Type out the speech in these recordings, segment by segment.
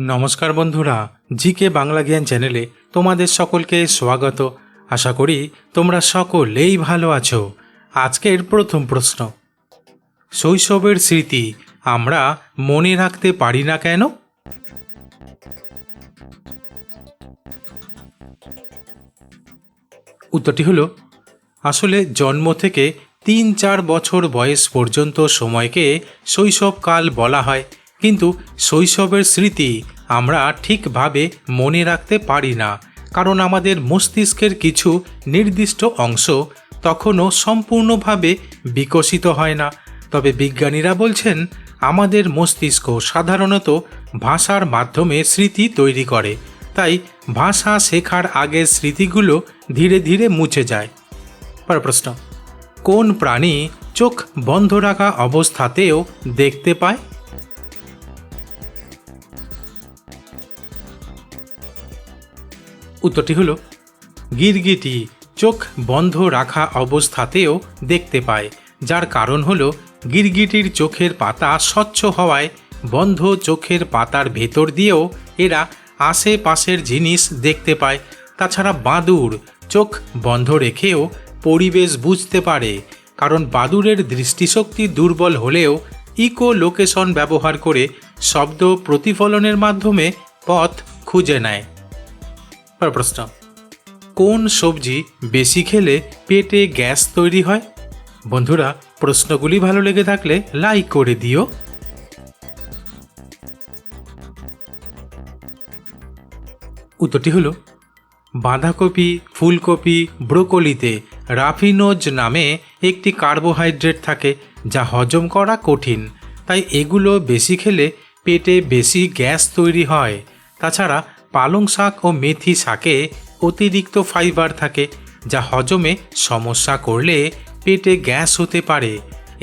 নমস্কার বন্ধুরা, জিকে বাংলা জ্ঞান চ্যানেলে তোমাদের সকলকে স্বাগত। আশা করি তোমরা সকলেই ভালো আছো। আজকের প্রথম প্রশ্ন। শৈশবের স্মৃতি আমরা মনে রাখতে পারি না কেন? উত্তরটি হলো, আসলে জন্ম থেকে তিন চার বছর বয়স পর্যন্ত সময়কে শৈশবকাল বলা হয়। কিন্তু শৈশবের স্মৃতি আমরা ঠিকভাবে মনে রাখতে পারি না, কারণ আমাদের মস্তিষ্কের কিছু নির্দিষ্ট অংশ তখনও সম্পূর্ণভাবে বিকশিত হয় না। তবে বিজ্ঞানীরা বলছেন, আমাদের মস্তিষ্ক সাধারণত ভাষার মাধ্যমে স্মৃতি তৈরি করে, তাই ভাষা শেখার আগের স্মৃতিগুলো ধীরে ধীরে মুছে যায়। পর প্রশ্ন, কোন প্রাণী চোখ বন্ধ রাখা অবস্থাতেও দেখতে পায়? উত্তরটি হলো, গিরগিটি চোখ বন্ধ রাখা অবস্থাতেও দেখতে পায়, যার কারণ হল গিরগিটির চোখের পাতা স্বচ্ছ হওয়ায় বন্ধ চোখের পাতার ভেতর দিয়েও এরা আশেপাশের জিনিস দেখতে পায়। তাছাড়া বাদুর চোখ বন্ধ রেখেও পরিবেশ বুঝতে পারে, কারণ বাদুরের দৃষ্টিশক্তি দুর্বল হলেও ইকো লোকেশন ব্যবহার করে শব্দ প্রতিফলনের মাধ্যমে পথ খুঁজে নেয়। পর প্রশ্ন, কোন সবজি বেশি খেলে পেটে গ্যাস তৈরি হয়? বন্ধুরা, প্রশ্নগুলি ভালো লেগে থাকলে লাইক করে দিও। উত্তরটি হলো, বাঁধাকপি, ফুলকপি, ব্রোকলিতে রাফিনোজ নামে একটি কার্বোহাইড্রেট থাকে যা হজম করা কঠিন। তাই এগুলো বেশি খেলে পেটে বেশি গ্যাস তৈরি হয়। তাছাড়া পালং শাক ও মেথি শাকে অতিরিক্ত ফাইবার থাকে, যা হজমে সমস্যা করলে পেটে গ্যাস হতে পারে।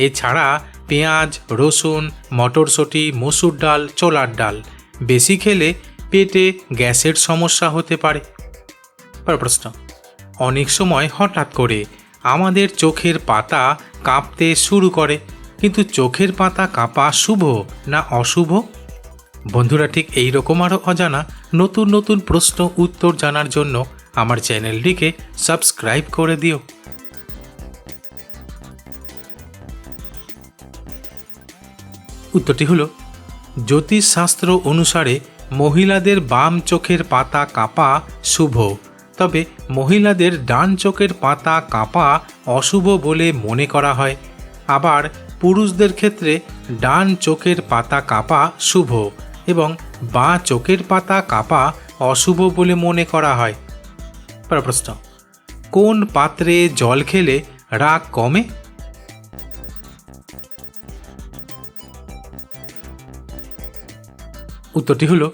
এছাড়া পেঁয়াজ, রসুন, মটরশুঁটি, মসুর ডাল, ছোলার ডাল বেশি খেলে পেটে গ্যাসের সমস্যা হতে পর। প্রশ্ন। অনেক সময় হঠাৎ করে আমাদের চোখের পাতা কাঁপতে শুরু করে, কিন্তু চোখের পাতা কাঁপা শুভ না অশুভ? বন্ধুরা, ঠিক এই রকম আরও অজানা নতুন নতুন প্রশ্ন উত্তর জানার জন্য আমার চ্যানেলটিকে সাবস্ক্রাইব করে দিও। উত্তরটি হলো, জ্যোতিষশাস্ত্র অনুসারে মহিলাদের বাম চোখের পাতা কাঁপা শুভ, তবে মহিলাদের ডান চোখের পাতা কাঁপা অশুভ বলে মনে করা হয়। আবার পুরুষদের ক্ষেত্রে ডান চোখের পাতা কাঁপা শুভ এবং বাঁ চোখের পাতা কাঁপা অশুভ বলে মনে করা হয়। প্রশ্ন কোন পাত্রে জল খেলে রাগ কমে? উত্তরটি হলো,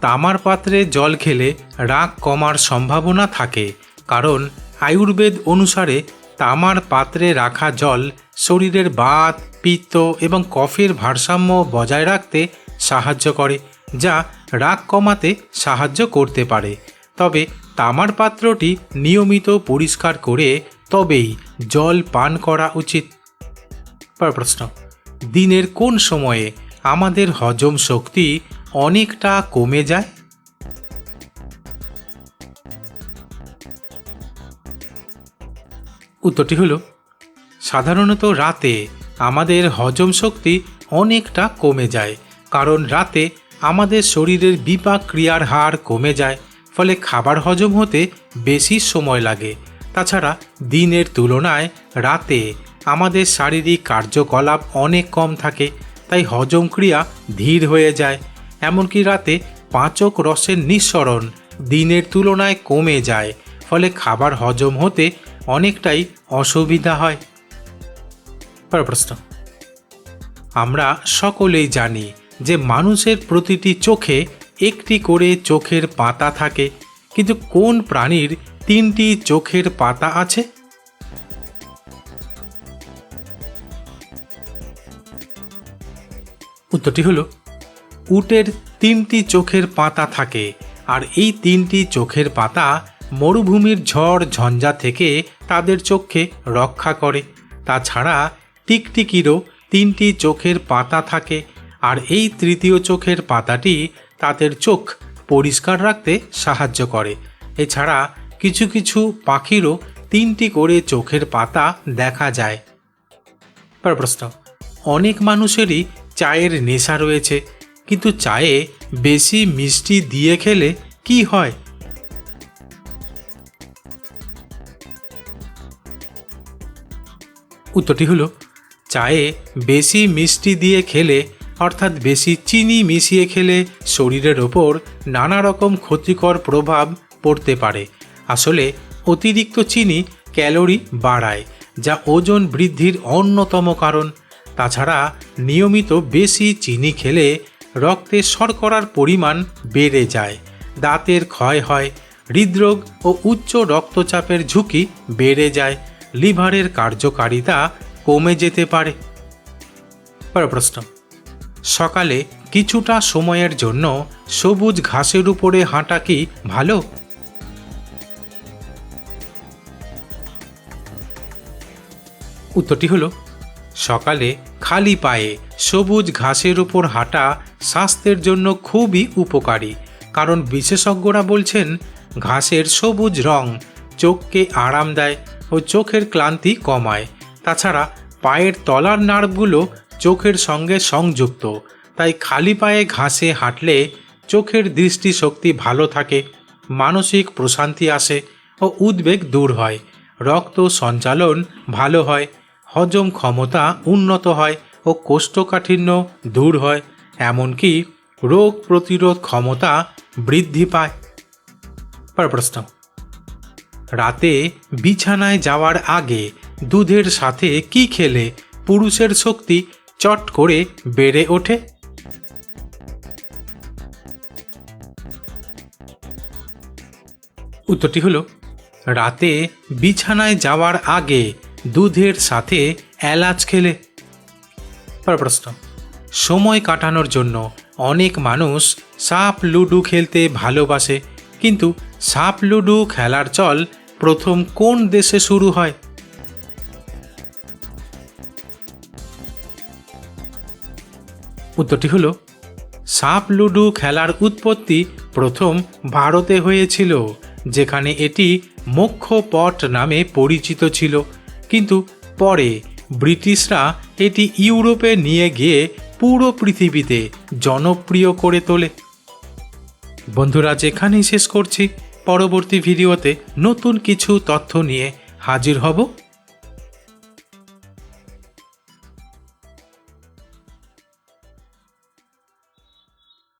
তামার পাত্রে জল খেলে রাগ কমার সম্ভাবনা থাকে, কারণ আয়ুর্বেদ অনুসারে তামার পাত্রে রাখা জল শরীরের বাত, পিত্ত এবং কফের ভারসাম্য বজায় রাখতে সাহায্য করে, যা রাগ কমাতে সাহায্য করতে পারে। তবে তামার পাত্রটি নিয়মিত পরিষ্কার করে তবেই জল পান করা উচিত। প্রশ্ন, দিনের কোন সময়ে আমাদের হজম শক্তি অনেকটা কমে যায়? উত্তরটি হলো, সাধারণত রাতে আমাদের হজম শক্তি অনেকটা কমে যায় কারণ রাতে আমাদের শরীরের বিপাক ক্রিয়ার হার কমে যায়, ফলে খাবার হজম হতে বেশি সময় লাগে। তাছাড়া দিনের তুলনায় রাতে আমাদের শারীরিক কার্যকলাপ অনেক কম থাকে, তাই হজম ক্রিয়া ধীর হয়ে যায়। এমনকি রাতে পাচক রসের নিঃসরণ দিনের তুলনায় কমে যায়, ফলে খাবার হজম হতে অনেকটাই অসুবিধা হয়। প্রশ্ন। আমরা সকলেই জানি যে মানুষের প্রতিটি চোখে একটি করে চোখের পাতা থাকে। কিন্তু কোন প্রাণীর তিনটি চোখের পাতা আছে? উত্তরটি হলো, উটের তিনটি চোখের পাতা থাকে আর এই তিনটি চোখের পাতা মরুভূমির ঝড় ঝঞ্ঝা থেকে তাদের চোখকে রক্ষা করে। তাছাড়া টিকটিকিরও তিনটি চোখের পাতা থাকে। আর এই তৃতীয় চোখের পাতাটি তাদের চোখ পরিষ্কার রাখতে সাহায্য করে। এছাড়া কিছু কিছু পাখিরও তিনটি করে চোখের পাতা দেখা যায়। প্রশ্ন, অনেক মানুষেরই চায়ের নেশা রয়েছে, কিন্তু চায়ে বেশি মিষ্টি দিয়ে খেলে কি হয়? উত্তরটি হলো, চায়ে বেশি মিষ্টি দিয়ে খেলে অর্থাৎ বেশি চিনি মিশিয়ে খেলে শরীরের ওপর নানা রকম ক্ষতিকর প্রভাব পড়তে পারে। আসলে অতিরিক্ত চিনি ক্যালোরি বাড়ায়, যা ওজন বৃদ্ধির অন্যতম কারণ। তাছাড়া নিয়মিত বেশি চিনি খেলে রক্তে শর্করার পরিমাণ বেড়ে যায়, দাঁতের ক্ষয় হয়, হৃদরোগ ও উচ্চ রক্তচাপের ঝুঁকি বেড়ে যায়, লিভারের কার্যকারিতা কমে যেতে পারে। প্রশ্ন। সকালে কিছুটা সময়ের জন্য সবুজ ঘাসের উপরে হাঁটা কি ভালো? উত্তরটি হলো, সকালে খালি পায়ে সবুজ ঘাসের উপর হাঁটা স্বাস্থ্যের জন্য খুবই উপকারী, কারণ বিশেষজ্ঞরা বলছেন ঘাসের সবুজ রং চোখকে আরাম দেয় ও চোখের ক্লান্তি কমায়। তাছাড়া পায়ের তলার নার্ভগুলো চোখের সঙ্গে সংযুক্ত। তাই খালি পায়ে ঘাসে হাঁটলে চোখের দৃষ্টিশক্তি ভালো থাকে, মানসিক প্রশান্তি আসে ও উদ্বেগ দূর হয়। রক্ত সঞ্চালন ভালো হয়, হজম ক্ষমতা উন্নত হয় ও কোষ্ঠকাঠিন্য দূর হয়, এমনকি রোগ প্রতিরোধ ক্ষমতা বৃদ্ধি পায়। প্রশ্ন। রাতে বিছানায় যাওয়ার আগে দুধের সাথে কি খেলে পুরুষের শক্তি চট করে বেড়ে ওঠে। উত্তরটি হলো, রাতে বিছানায় যাওয়ার আগে দুধের সাথে এলাচ খেলে। প্রশ্ন, সময় কাটানোর জন্য অনেক মানুষ সাপ লুডো খেলতে ভালোবাসে, কিন্তু সাপ লুডো খেলার চল প্রথম কোন দেশে শুরু হয়? উত্তরটি হলো, সাপ লুডো খেলার উৎপত্তি প্রথম ভারতে হয়েছিল, যেখানে এটি মোক্ষ পট নামে পরিচিত ছিল। কিন্তু পরে ব্রিটিশরা এটি ইউরোপে নিয়ে গিয়ে পুরো পৃথিবীতে জনপ্রিয় করে তোলে। বন্ধুরা যেখানেই শেষ করছি। পরবর্তী ভিডিওতে নতুন কিছু তথ্য নিয়ে হাজির হব।